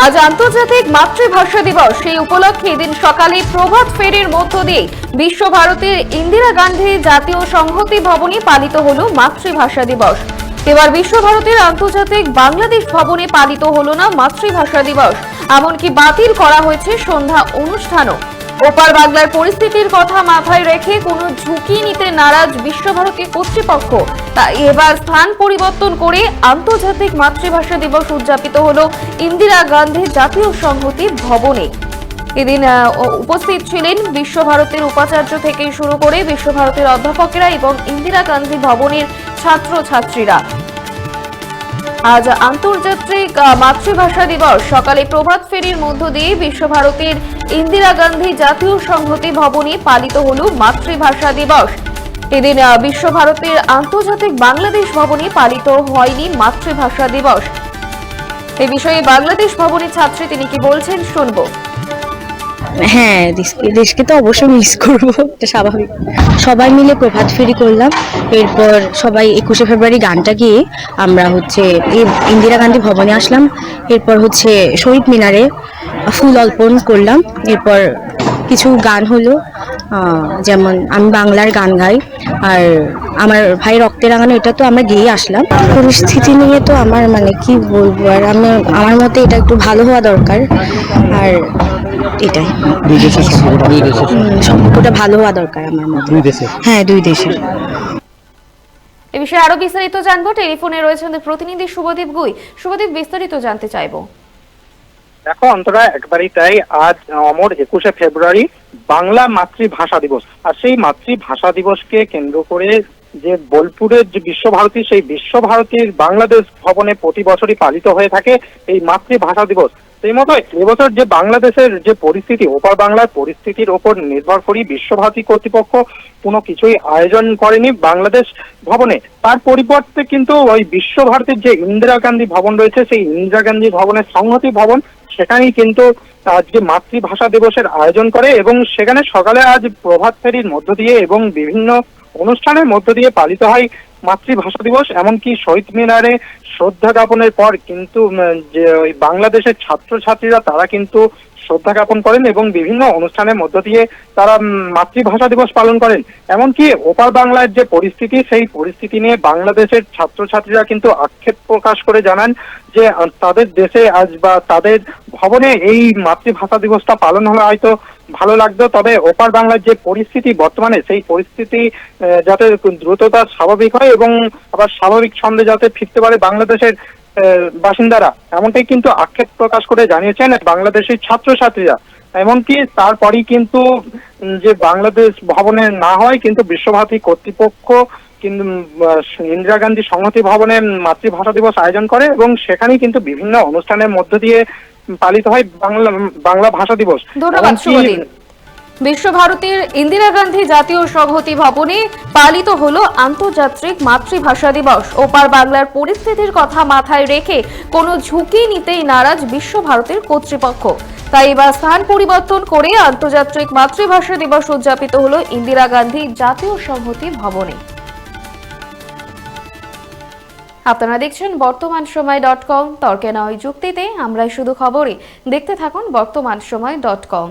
আজ আন্তর্জাতিক মাতৃভাষা দিবস। সেই উপলক্ষে এদিন সকালে প্রভাত ফেরির মধ্য দিয়ে বিশ্বভারতীর ইন্দিরা গান্ধী জাতীয় সংহতি ভবনে পালিত হল মাতৃভাষা দিবস। এবার বিশ্বভারতীর আন্তর্জাতিক বাংলাদেশ ভবনে পালিত হল না মাতৃভাষা দিবস। এমনকি বাতিল করা হয়েছে সন্ধ্যা অনুষ্ঠানও। ওপার বাংলার পরিস্থিতির কথা মাথায় রেখে কোনো ঝুঁকি নিতে নারাজ বিশ্বভারতী কর্তৃপক্ষ। তাই এবার স্থান পরিবর্তন করে আন্তর্জাতিক মাতৃভাষা দিবস উদযাপিত হলো ইন্দিরা গান্ধী জাতীয় সংহতি ভবনে। এদিন উপস্থিত ছিলেন বিশ্বভারতীর উপাচার্য থেকে শুরু করে বিশ্বভারতীর অধ্যাপকেরা এবং ইন্দিরা গান্ধী ভবনের ছাত্র ছাত্রীরা আজ আন্তর্জাতিক মাতৃভাষা দিবস। সকালে প্রভাত ফেরির মধ্য দিয়ে বিশ্বভারতীর ইন্দিরা গান্ধী জাতীয় সংহতি ভবনে পালিত হল মাতৃভাষা দিবস। এদিন বিশ্বভারতীর আন্তর্জাতিক বাংলাদেশ ভবনে পালিত হয়নি মাতৃভাষা দিবস। এ বিষয়ে বাংলাদেশ ভবনের ছাত্রী তিনি কি বলছেন শুনব। হ্যাঁ দেশকে দেশকে তো অবশ্যই মিস করব, এটা স্বাভাবিক। সবাই মিলে প্রভাত ফেরি করলাম। এরপর সবাই একুশে ফেব্রুয়ারি গানটা গিয়ে আমরা হচ্ছে ইন্দিরা গান্ধী ভবনে আসলাম। এরপর হচ্ছে শহীদ মিনারে ফুল অর্পণ করলাম। এরপর কিছু গান হলো যেমন আমি বাংলার গান গাই, আর আমার ভাই রক্তে রাঙানো, এটা তো আমরা গিয়ে আসলাম। পরিস্থিতি নিয়ে তো আমার মানে কি বলব, আর আমি আমার মতে এটা একটু ভালো হওয়া দরকার। আর এটাই। দুই দেশের সম্পর্ক দুই দেশের সম্পর্কটা ভালো হওয়া দরকার আমার মতে। দুই দেশের। হ্যাঁ দুই দেশের। এ বিষয়ে আরও বিস্তারিত জানব। টেলিফোনে রয়েছেন আমাদের প্রতিনিধি শুভদীপ গুই। শুভদীপ বিস্তারিত জানতে চাইব। দেখো অন্তরা একবারই তাই আজ অমর একুশে ফেব্রুয়ারি বাংলা মাতৃভাষা দিবস। আর সেই মাতৃভাষা দিবসকে কেন্দ্র করে যে বোলপুরের যে বিশ্বভারতী, সেই বিশ্বভারতীর বাংলাদেশ ভবনে প্রতি বছরই পালিত হয়ে থাকে এই মাতৃভাষা দিবস। সেই মতো এবছর যে বাংলাদেশের যে পরিস্থিতি, ওপার বাংলার পরিস্থিতির ওপর নির্ভর করি বিশ্বভারতী কর্তৃপক্ষ, কোনো কিছুই আয়োজন করেনি বাংলাদেশ ভবনে। তার পরিবর্তে কিন্তু ওই বিশ্বভারতীর যে ইন্দিরা গান্ধী ভবন রয়েছে, সেই ইন্দিরা গান্ধী ভবনের সংহতি ভবন, সেখানেই কিন্তু আজকে মাতৃভাষা দিবসের আয়োজন করে এবং সেখানে সকালে আজ প্রভাত ফেরির মধ্য দিয়ে এবং বিভিন্ন অনুষ্ঠানের মধ্য দিয়ে পালিত হয় মাতৃভাষা দিবস, এমনকি শহীদ মিনারে শ্রদ্ধা জ্ঞাপনের পর কিন্তু যে ওই বাংলাদেশের ছাত্রছাত্রীরা, তারা কিন্তু শ্রদ্ধা জ্ঞাপন করেন এবং বিভিন্ন অনুষ্ঠানের মধ্য দিয়ে তারা মাতৃভাষা দিবস পালন করেন। এমনকি ওপার বাংলার যে পরিস্থিতি, সেই পরিস্থিতি নিয়ে বাংলাদেশের ছাত্রছাত্রীরা কিন্তু আক্ষেপ প্রকাশ করে জানান যে তাদের দেশে আজ বা তাদের ভবনে এই মাতৃভাষা দিবসটা পালন হলে হয়তো ভালো লাগতো। তবে ওপার বাংলার যে পরিস্থিতি বর্তমানে, সেই পরিস্থিতি যাতে দ্রুততা স্বাভাবিক হয় এবং আবার স্বাভাবিক ছন্দে যাতে ফিরতে পারে বাংলাদেশের বাসিন্দারা। এমনটাই কিন্তু আক্ষেপ প্রকাশ করে জানিয়েছেন বাংলাদেশের ছাত্রছাত্রীরা। এমনকি তারপরই কিন্তু যে বাংলাদেশ ভবনে না হয় কিন্তু বিশ্বভারতী কর্তৃপক্ষ কিন্তু ইন্দিরা গান্ধী সংহতি ভবনে মাতৃভাষা দিবস আয়োজন করে এবং সেখানেই কিন্তু বিভিন্ন অনুষ্ঠানের মধ্য দিয়ে পালিত হয় বাংলা বাংলা ভাষা দিবস। ধন্যবাদ বিশ্বভারতীর ইন্দিরা গান্ধী জাতীয় সংহতি ভবনে পালিত হলো আন্তর্জাতিক মাতৃভাষা দিবস। ওপার বাংলার পরিস্থিতির কথা মাথায় রেখে কোনো ঝুঁকি নিতেই নারাজ বিশ্বভারতীর কর্তৃপক্ষ। তাই এবার স্থান পরিবর্তন করে আন্তর্জাতিক মাতৃভাষা দিবস উদযাপিত হল ইন্দিরা গান্ধী জাতীয় সংহতি ভবনে। আপনারা দেখছেন বর্তমান সময় ডট কম। তর্কে নয় যুক্তিতে আমরাই শুধু খবরে দেখতে থাকুন বর্তমান সময় ডট কম।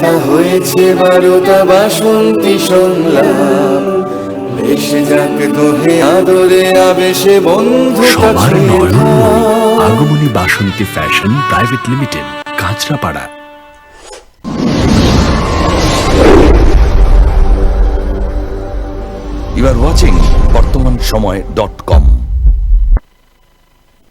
আকুলতা হয়েছে বারোটা বাসন্তী সংলাপ ভেসে যাক দোহে আদরে আবেশে বন্ধু সবার নয়ন Agomoni Basanti fashion private limited Kanchrapara. You are watching Bartaman Samay dot com